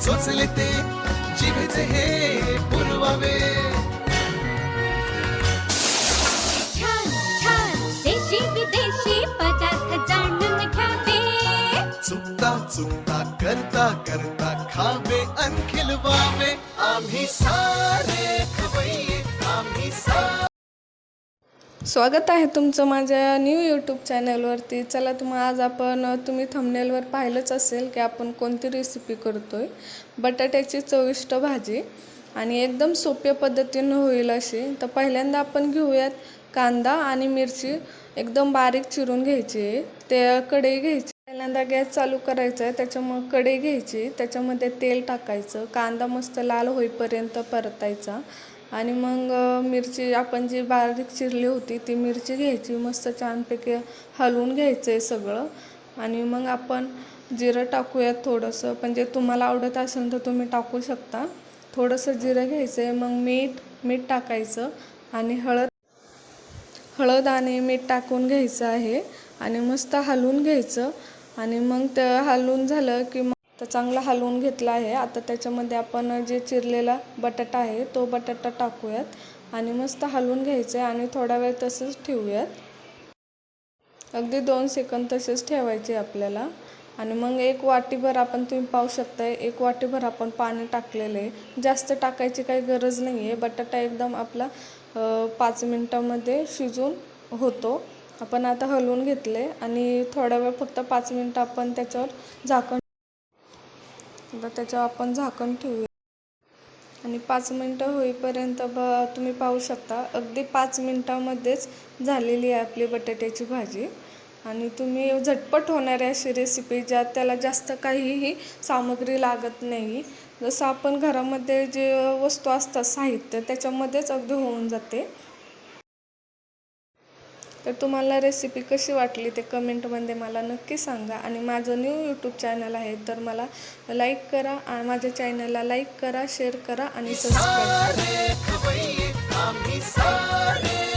सोचले ते जिभेचे हे पुरवावे. चुकता करता करता खावे अनखिलवावे. आम्ही सारे खवई स्वागत आहे तुमचं माझ्या न्यू यूट्यूब चॅनलवरती चला तुम्हा आज आपण तुम्ही थंबनेलवर पाहिलंच असेल की आपण कोणती रेसिपी करतो आहे बटाट्याची चविष्ट भाजी. आणि एकदम सोप्या पद्धतीनं होईल अशी. तर पहिल्यांदा आपण घेऊयात कांदा आणि मिरची एकदम बारीक चिरून घ्यायची. आहे ते कढई घ्यायची. पहिल्यांदा गॅस चालू करायचा आहे त्याच्यामुळे कढई घ्यायची. त्याच्यामध्ये तेल टाकायचं. कांदा मस्त लाल होईपर्यंत परतायचा. आणि मग मिरची आपण जी बारीक चिरली होती ती मिरची घ्यायची मस्त छानपैकी हलवून घ्यायचं आहे सगळं. आणि मग आपण जिरं टाकूयात थोडंसं. म्हणजे तुम्हाला आवडत असेल तर तुम्ही टाकू शकता. थोडंसं जिरं घ्यायचं आहे मग मीठ मीठ टाकायचं आणि हळद हळद आणि मीठ टाकून घ्यायचं आहे. आणि मस्त हलवून घ्यायचं. आणि मग ते हलवून झालं की मग तर चांगला हलवून घेतला आहे. आता त्याच्यामध्ये आपण जे चिरलेला बटाटा आहे तो बटाटा टाकूयात आणि मस्त हलवून घ्यायचं आहे आणि थोडा वेळ तसंच ठेवूयात. अगदी दोन सेकंद तसेच ठेवायचे आपल्याला. आणि मग एक वाटीभर आपण तुम्ही पाहू शकताय एक वाटीभर आपण पाणी टाकलेलं आहे. जास्त टाकायची काही गरज नाही आहे बटाटा एकदम आपला पाच मिनटामध्ये शिजून होतो. आपण आता हलवून घेतले आणि थोडा वेळ फक्त पाच मिनटं आपण त्याच्यावर झाकण आता त्याच्यावर आपण झाकण ठेवूया. आणि पाच मिनटं होईपर्यंत ब तुम्ही पाहू शकता अगदी पाच मिनटामध्येच झालेली आहे आपली बटाट्याची भाजी. आणि तुम्ही झटपट होणारी अशी रेसिपी ज्यात त्याला जास्त काहीही सामग्री लागत नाही. जसं आपण घरामध्ये जे वस्तू असतात साहित्य त्याच्यामध्येच अगदी होऊन जाते. तर तुम्हाला रेसिपी कशी वाटली ते कमेंटमध्ये मला नक्की सांगा. आणि माझं न्यू यूट्यूब चॅनल आहे तर मला लाईक करा माझ्या चॅनलला लाईक करा शेअर करा आणि सबस्क्राईब करा.